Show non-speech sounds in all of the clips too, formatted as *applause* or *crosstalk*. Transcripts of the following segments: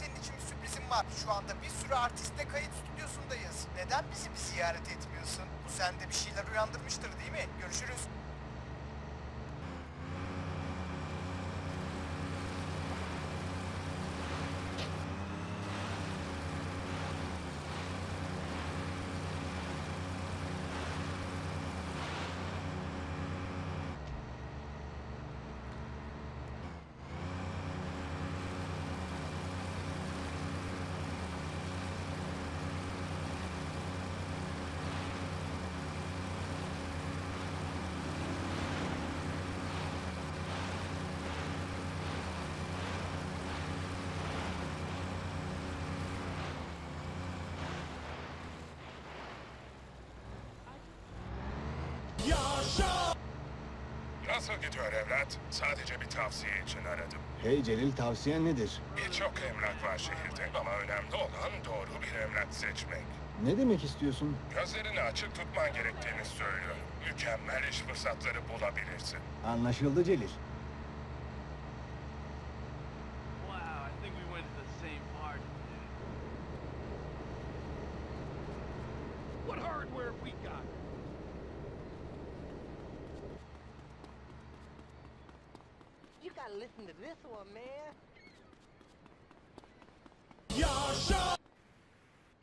senin için bir sürprizim var. Şu anda bir sürü artistle kayıt stüdyosundayız. Neden bizi bir ziyaret etmiyorsun? Bu sende bir şeyler uyandırmıştır değil mi? Görüşürüz. Nasıl gidiyor evlat? Sadece bir tavsiye için aradım. Hey Celil tavsiyen nedir? Birçok emlak var şehirde ama önemli olan doğru bir emlak seçmek. Ne demek istiyorsun? Gözlerini açık tutman gerektiğini söylüyor. Mükemmel iş fırsatları bulabilirsin. Anlaşıldı Celil. Gotta listen to this one, man.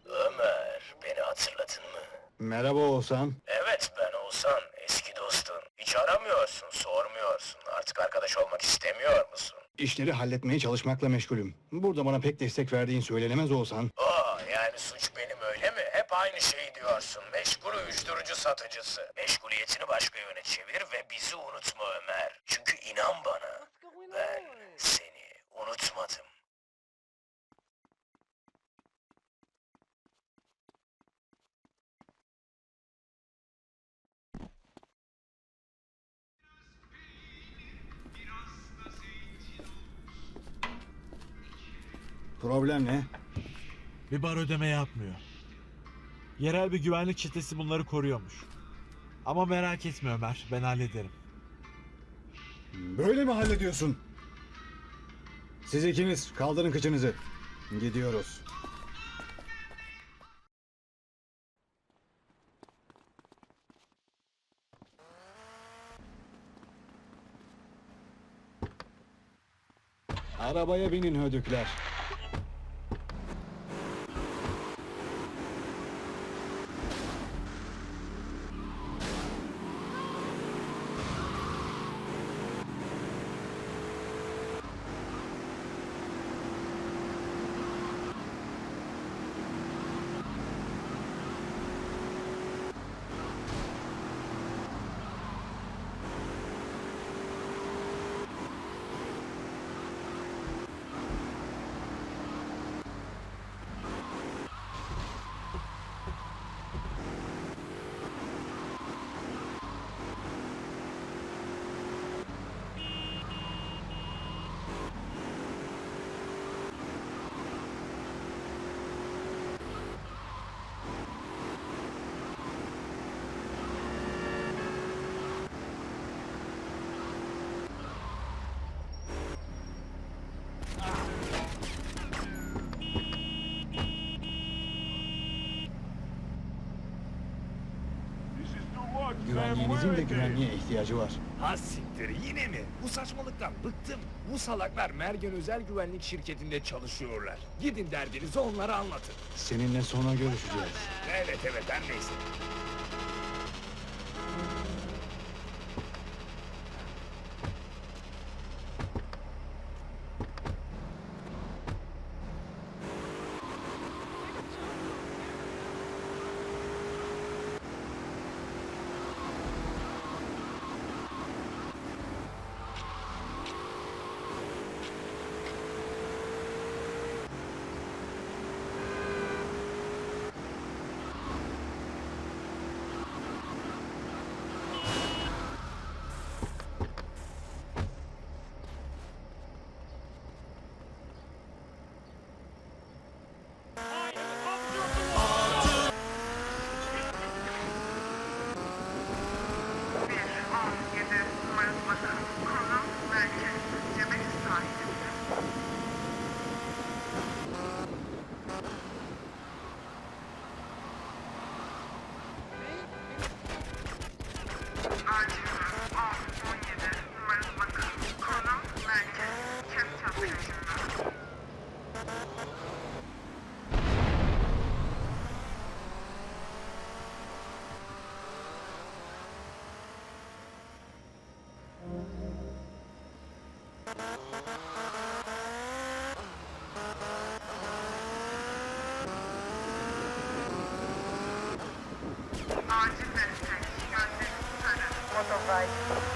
Ömer, beni hatırladın mı? Merhaba Oğuzhan. Evet, ben Oğuzhan, eski dostun. Hiç aramıyorsun, sormuyorsun. Artık arkadaş olmak istemiyor musun? İşleri halletmeye çalışmakla meşgulüm. Burada bana pek destek verdiğin söylenemez Oğuzhan. Aa, yani suç benim öyle mi? Hep aynı şeyi diyorsun. Meşgul uyuşturucu satıcısı. Meşguliyetini başka yöne çevir ve bizi unutma Ömer. Problem ne? Bir bar ödeme yapmıyor. Yerel bir güvenlik çetesi bunları koruyormuş. Ama merak etme Ömer, ben hallederim. Böyle mi hallediyorsun? Siz ikiniz kaldırın kıçınızı. Gidiyoruz. Arabaya binin hödükler. Güvenliğinizin de güvenliğe ihtiyacı var. Ha siktir yine mi? Bu saçmalıktan bıktım. Bu salaklar Mergen Özel Güvenlik Şirketi'nde çalışıyorlar. Gidin derdinizi onlara anlatın. Seninle sonra görüşeceğiz. Evet evet her neyse. Motorbike.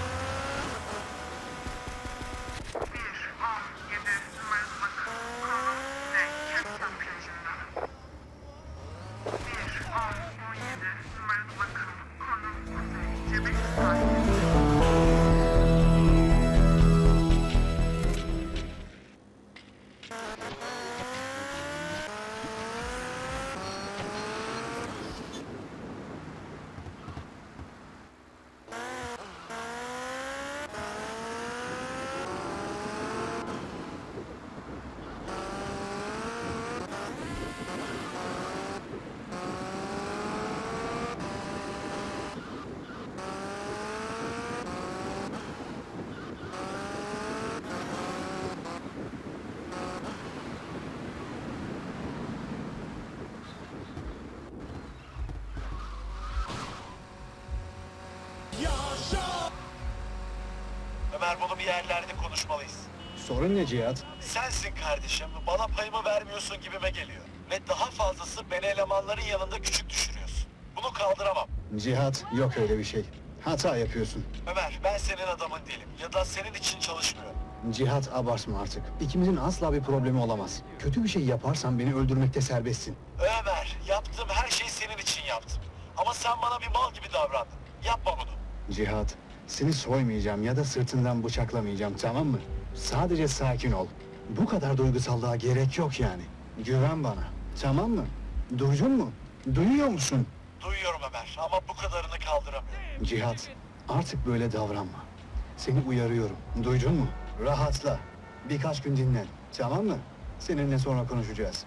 Bunu bir yerlerde konuşmalıyız. Sorun ne Cihat? Sensin kardeşim. Bana payımı vermiyorsun gibime geliyor. Ve daha fazlası beni elemanların yanında küçük düşürüyorsun. Bunu kaldıramam. Cihat yok öyle bir şey. Hata yapıyorsun. Ömer ben senin adamın değilim. Ya da senin için çalışmıyorum. Cihat abartma artık. İkimizin asla bir problemi olamaz. Kötü bir şey yaparsan beni öldürmekte serbestsin. Ömer yaptığım her şeyi senin için yaptım. Ama sen bana bir mal gibi davrandın. Yapma bunu. Cihat, seni soymayacağım ya da sırtından bıçaklamayacağım tamam mı? Sadece sakin ol. Bu kadar duygusallığa gerek yok yani. Güven bana. Tamam mı? Duydun mu? Duyuyor musun? Duyuyorum Ömer ama bu kadarını kaldıramıyorum. Cihat, artık böyle davranma. Seni uyarıyorum. Duydun mu? Rahatla. Birkaç gün dinlen. Tamam mı? Seninle sonra konuşacağız.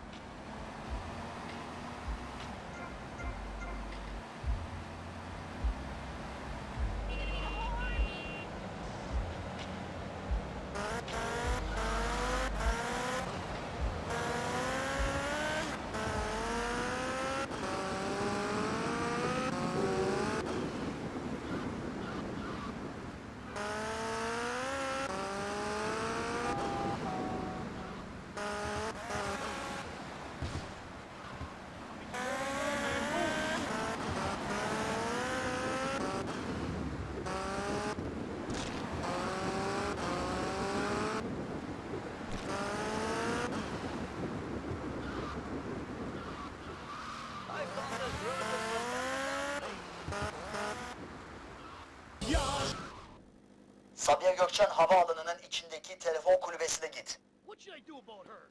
Sabiha Gökçen Havaalanı'nın içindeki telefon kulübesine git. What should I do about her?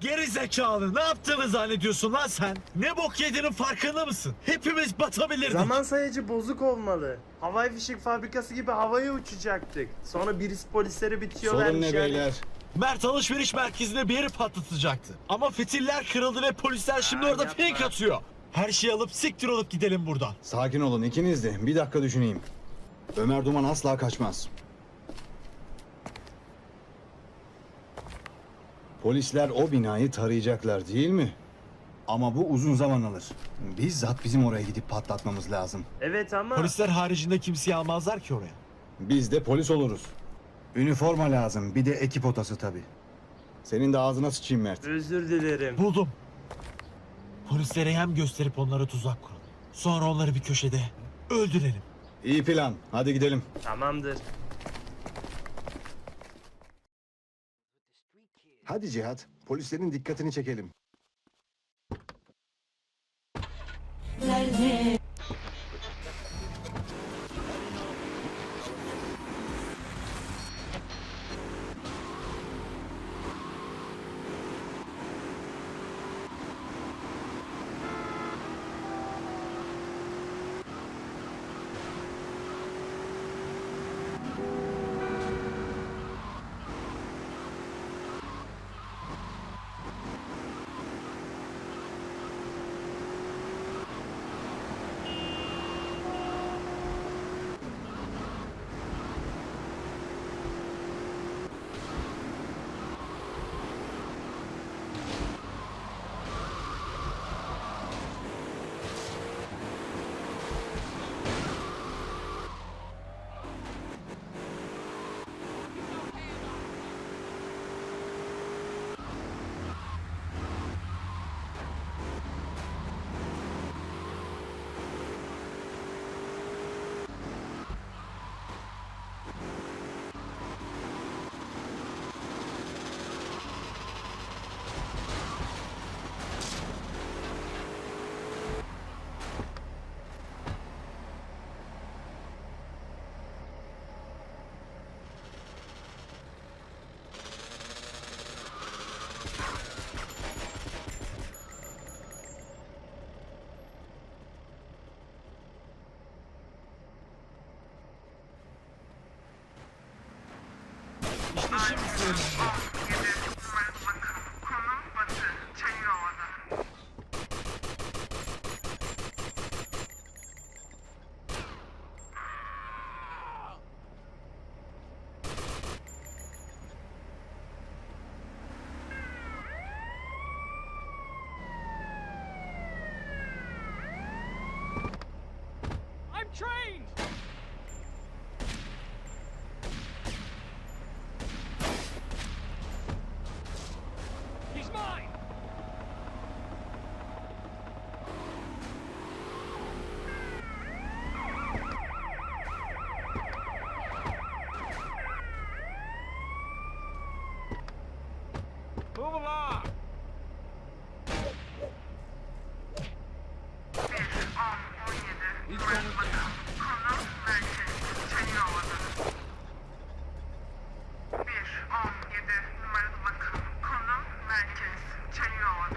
Geri zekalı ne yaptığını zannediyorsun lan sen? Ne bok yediğinin farkında mısın? Hepimiz batabilirdik. Zaman sayacı bozuk olmalı. Havai fişek fabrikası gibi havaya uçacaktık. Sonra birisi polislere bitiyorlar. Sorun ne beyler? Mert alışveriş merkezinde bir yeri patlatacaktı. Ama fitiller kırıldı ve polisler şimdi orada yapma. fake atıyor. Her şeyi alıp siktir olup gidelim buradan. Sakin olun ikiniz de. Bir dakika düşüneyim. Ömer Duman asla kaçmaz. Polisler o binayı tarayacaklar değil mi? Ama bu uzun zaman alır. Bizzat bizim oraya gidip patlatmamız lazım. Evet ama Polisler haricinde kimseyi almazlar ki oraya. Biz de polis oluruz. Üniforma lazım. Bir de ekip otası tabii. Senin de ağzına sıçayım Mert. özür dilerim. Buldum. Polislere yem gösterip onlara tuzak kuralım. Sonra onları bir köşede öldürelim. İyi plan. Hadi gidelim. Tamamdır. Hadi Cihat. Polislerin dikkatini çekelim. along! train! He's mine! 7 numaralı bakım konum merkez Çeliova.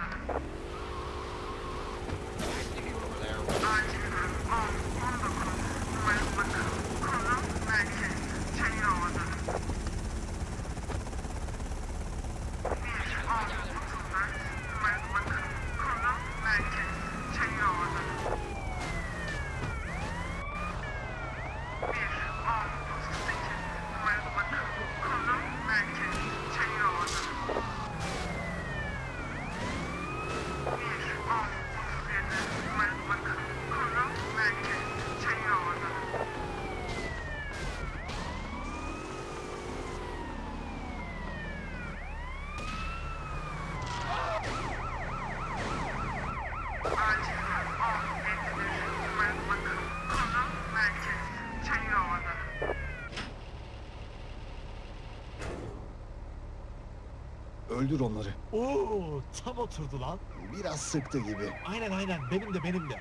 Öldür onları. Oo, tam oturdu lan. Biraz sıktı gibi. Aynen aynen benim de benim de.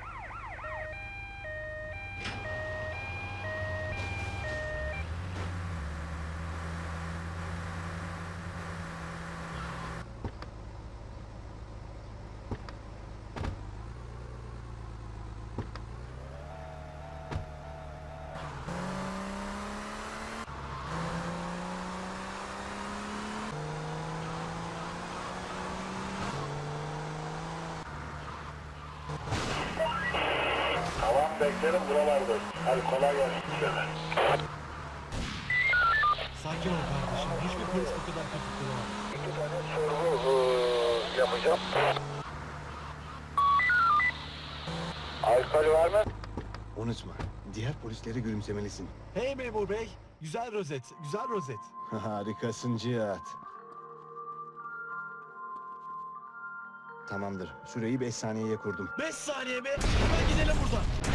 Beklerim buralarda. Hadi kolay gelsin size. Sakin ol kardeşim. Hiçbir polis bu kadar kötü duramaz. İki tane soru yapacağım. Alkol var mı? Unutma. Diğer polislere gülümsemelisin. Hey memur bey. Güzel rozet. Güzel rozet. *laughs* Harikasın Cihat. Tamamdır. Süreyi 5 saniyeye kurdum. 5 saniye mi? Hemen gidelim buradan.